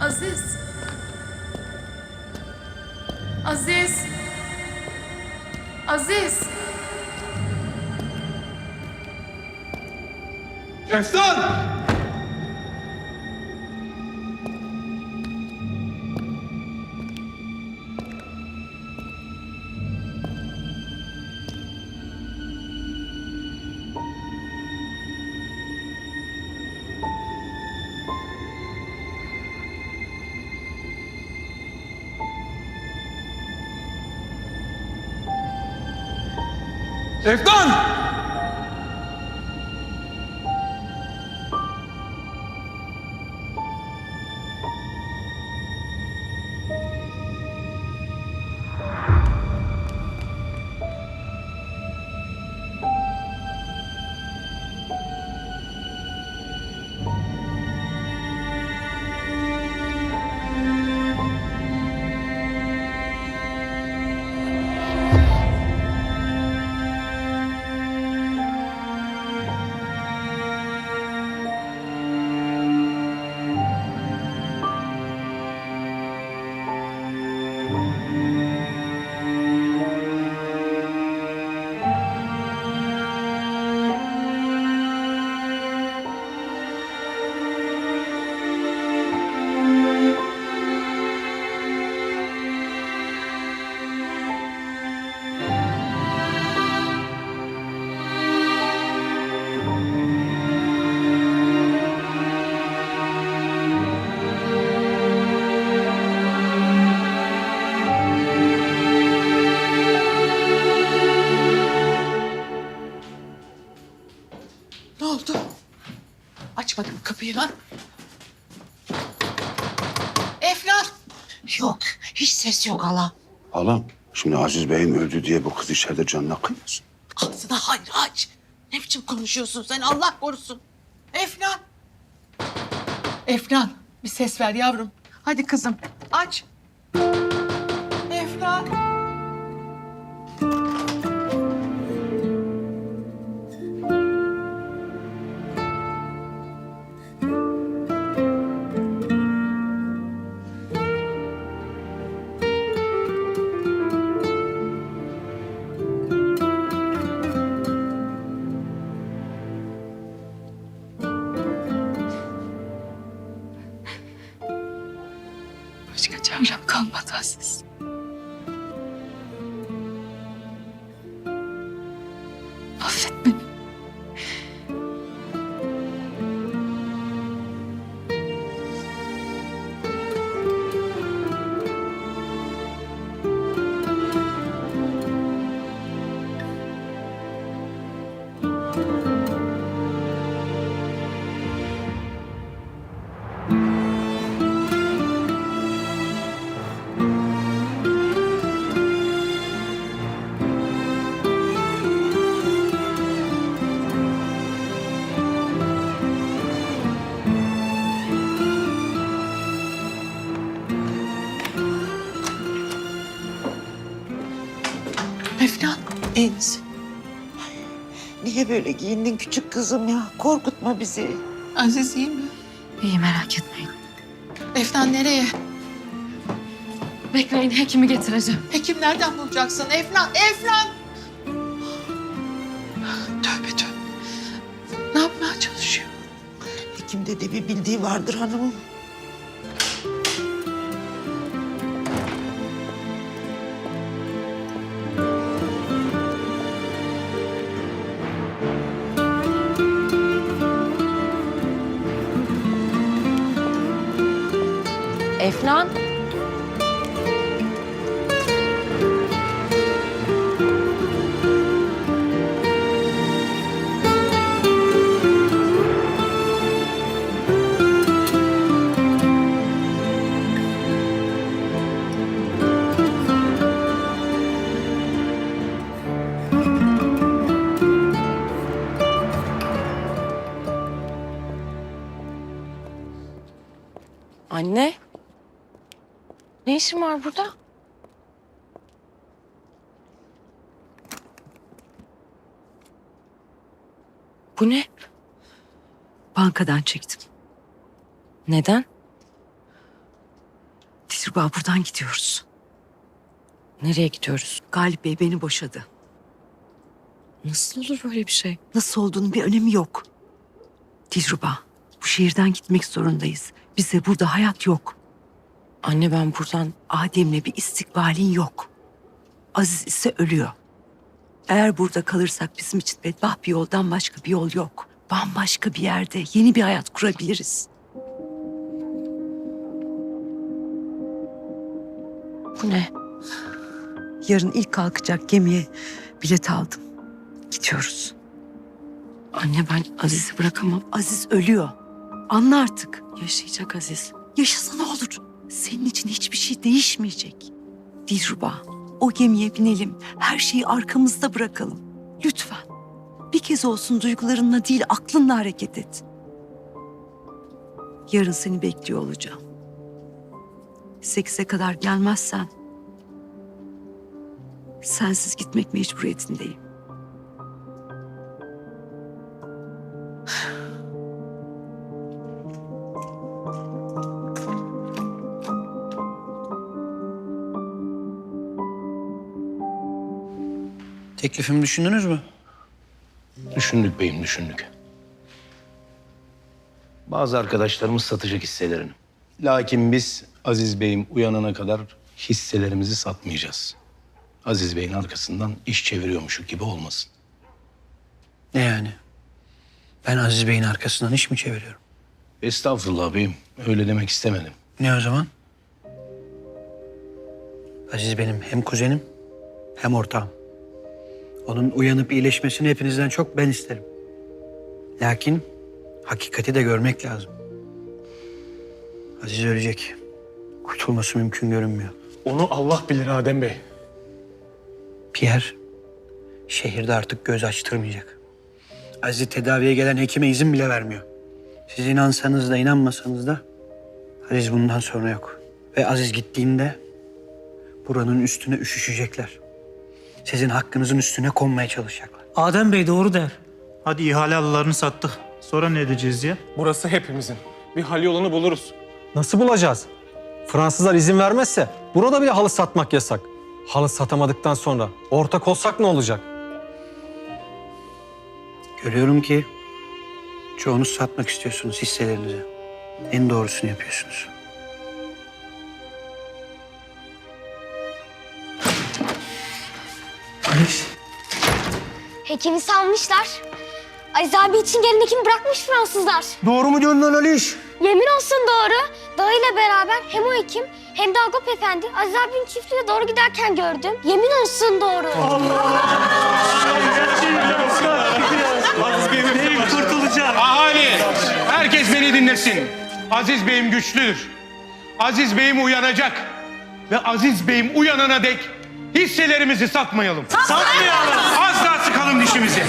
Aziz. Aziz. Aziz. Eftan! Eftan! Ne Yok, hiç ses yok hala. Halam, şimdi Aziz Bey'im öldü diye bu kız içeride canına kıymasın. Ağzına hayır aç. Ne biçim konuşuyorsun sen Allah korusun. Eflan. Eflan bir ses ver yavrum. Hadi kızım aç. Misin? Niye böyle giyindin küçük kızım ya? Korkutma bizi. Aziz iyi mi? İyi merak etmeyin. Eflan nereye? Bekleyin hekimi getireceğim. Hekim nereden bulacaksın? Eflan, Eflan! Tövbe tövbe. Ne yapmaya çalışıyor? Hekimde de bir bildiği vardır hanımım. Efnan. Anne. Ne işin var burada? Bu ne? Bankadan çektim. Neden? Dilruba buradan gidiyoruz. Nereye gidiyoruz? Galip Bey beni boşadı. Nasıl olur böyle bir şey? Nasıl olduğunun bir önemi yok. Dilruba bu şehirden gitmek zorundayız. Bize burada hayat yok. Anne ben buradan Adem'le bir istikbalin yok. Aziz ise ölüyor. Eğer burada kalırsak bizim için bedbaht bir yoldan başka bir yol yok. Bambaşka bir yerde yeni bir hayat kurabiliriz. bu ne? Yarın ilk kalkacak gemiye bilet aldım. Gidiyoruz. Anne ben Aziz'i bırakamam. Aziz ölüyor. Anla artık. Yaşayacak Aziz. Yaşasa ne olur? Senin için hiçbir şey değişmeyecek. Dilruba, o gemiye binelim. Her şeyi arkamızda bırakalım. Lütfen. Bir kez olsun duygularınla değil aklınla hareket et. Yarın seni bekliyor olacağım. Sekize kadar gelmezsen... ...sensiz gitmek mecburiyetindeyim. Teklifimi düşündünüz mü? Düşündük beyim düşündük. Bazı arkadaşlarımız satacak hisselerini. Lakin biz Aziz Bey'im uyanana kadar hisselerimizi satmayacağız. Aziz Bey'in arkasından iş çeviriyormuşuk gibi olmasın. Ne yani? Ben Aziz Bey'in arkasından iş mi çeviriyorum? Estağfurullah beyim. Öyle demek istemedim. Ne o zaman? Aziz benim hem kuzenim hem ortağım. Onun uyanıp iyileşmesini hepinizden çok ben isterim. Lakin hakikati de görmek lazım. Aziz ölecek. Kurtulması mümkün görünmüyor. Onu Allah bilir Adem Bey. Pierre şehirde artık göz açtırmayacak. Aziz'i tedaviye gelen hekime izin bile vermiyor. Siz inansanız da inanmasanız da Aziz bundan sonra yok. Ve Aziz gittiğinde buranın üstüne üşüşecekler. Sizin hakkınızın üstüne konmaya çalışacaklar. Adem Bey doğru der. Hadi ihale alılarını sattık. Sonra ne edeceğiz ya? Burası hepimizin. Bir hal yolunu buluruz. Nasıl bulacağız? Fransızlar izin vermezse burada bile halı satmak yasak. Halı satamadıktan sonra ortak olsak ne olacak? Görüyorum ki çoğunuz satmak istiyorsunuz hisselerinizi. En doğrusunu yapıyorsunuz. Hekimi salmışlar. Aziz abi için gelen hekim bırakmış Fransızlar. Doğru mu diyorsun lan Aliş? Yemin olsun doğru. Dayıyla beraber hem o hekim hem de Agop Efendi Aziz abinin çiftliğine doğru giderken gördüm. Yemin olsun doğru. Ahali, herkes beni dinlesin. Aziz Bey'im güçlüdür. Aziz Bey'im uyanacak. Ve Aziz Bey'im uyanana dek hisselerimizi satmayalım. Satmayalım. Az daha sıkalım dişimizi.